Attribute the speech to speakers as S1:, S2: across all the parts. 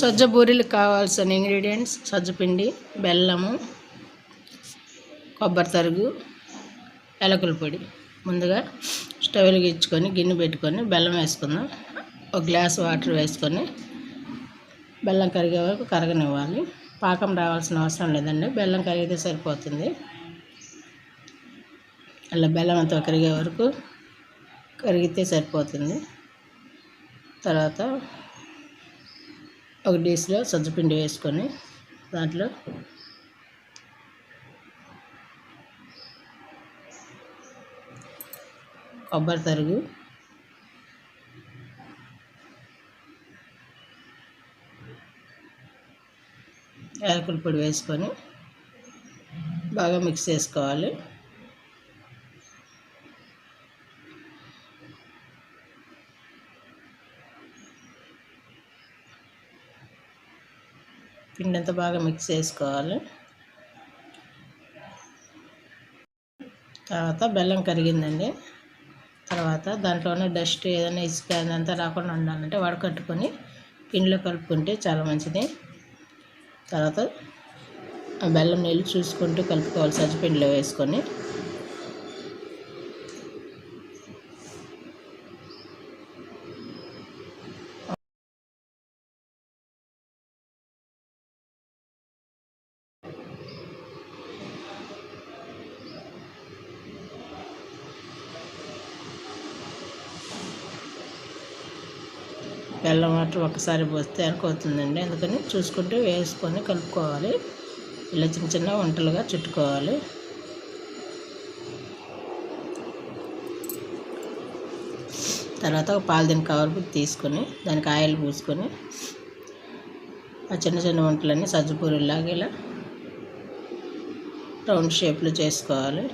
S1: సజ్జ బూరెలకు కావాల్సిన ఇంగ్రీడియంట్స్ సజ్జపిండి బెల్లము కొబ్బరి తరుగు ఎలకల పొడి. ముందుగా స్టవ్ వెలిగించుకొని గిన్నె పెట్టుకొని బెల్లం వేసుకుందాం. ఒక గ్లాస్ వాటర్ వేసుకొని బెల్లం కరిగే వరకు కరగనివ్వాలి. పాకం రావాల్సిన అవసరం లేదండి. బెల్లం కరిగితే సరిపోతుంది. అలా బెల్లం అంతా కరిగే వరకు కరిగితే సరిపోతుంది. తర్వాత ఒక డిష్లో సజ్జపిండి వేసుకొని దాంట్లో కొబ్బరి తరుగు యాలకుల పొడి వేసుకొని బాగా మిక్స్ చేసుకోవాలి. పిండి అంతా బాగా మిక్స్ చేసుకోవాలి. తర్వాత బెల్లం కరిగిందండి. తర్వాత దాంట్లోనే డస్ట్ ఏదైనా ఇసుక అదంతా రాకుండా ఉండాలంటే వడకట్టుకొని పిండిలో కలుపుకుంటే చాలా మంచిది. తర్వాత ఆ బెల్లం నీళ్ళు చూసుకుంటూ కలుపుకోవాలి సజ్జపిండిలో వేసుకొని. బెల్లం వాటర్ ఒకసారి పోస్తే అనుకోతుందండి అందుకని చూసుకుంటూ వేసుకొని కలుపుకోవాలి. ఇలా చిన్న చిన్న వంటలుగా చుట్టుకోవాలి. తర్వాత ఒక పాలిథిన్ కవర్ తీసుకొని దానికి ఆయిల్ పూసుకొని ఆ చిన్న చిన్న వంటలన్నీ సజ్జపూరిలాగా ఇలా రౌండ్ షేప్లో చేసుకోవాలి.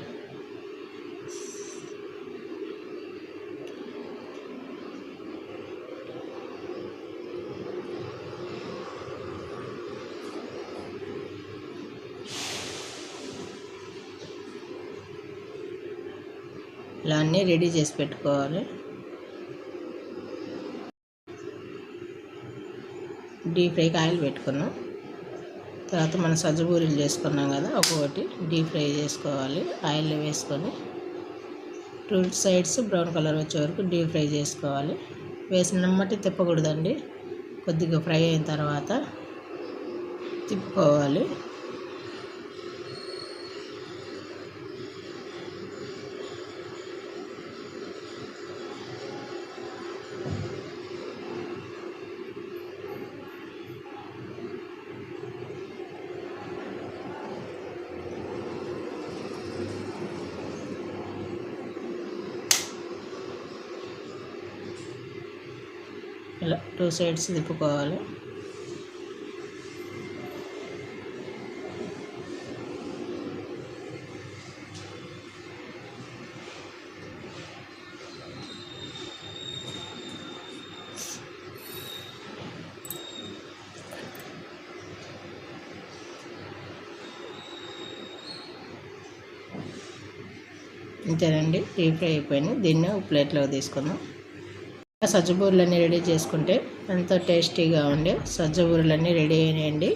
S1: ఇలా అన్నీ రెడీ చేసి పెట్టుకోవాలి. డీప్ ఫ్రైకి ఆయిల్ పెట్టుకున్నాం. తర్వాత మనం సజ్జబూరీలు చేసుకున్నాం కదా ఒక్కొక్కటి డీప్ ఫ్రై చేసుకోవాలి. ఆయిల్లో వేసుకొని టూ సైడ్స్ బ్రౌన్ కలర్ వచ్చే వరకు డీప్ ఫ్రై చేసుకోవాలి. వేసిన మట్టి తిప్పకూడదండి. కొద్దిగా ఫ్రై అయిన తర్వాత తిప్పుకోవాలి. ఇలా టూ సైడ్స్ తిప్పుకోవాలి. ఇంతేనండి డీప్ ఫ్రై అయిపోయింది. దీన్ని ఒక తీసుకుందాం. సజ్జ సజ్జబూరలన్నీ రెడీ చేసుకుంటే ఎంతో టేస్టీగా ఉండే సజ్జ సజ్జబూరలన్నీ రెడీ అయినాయండి.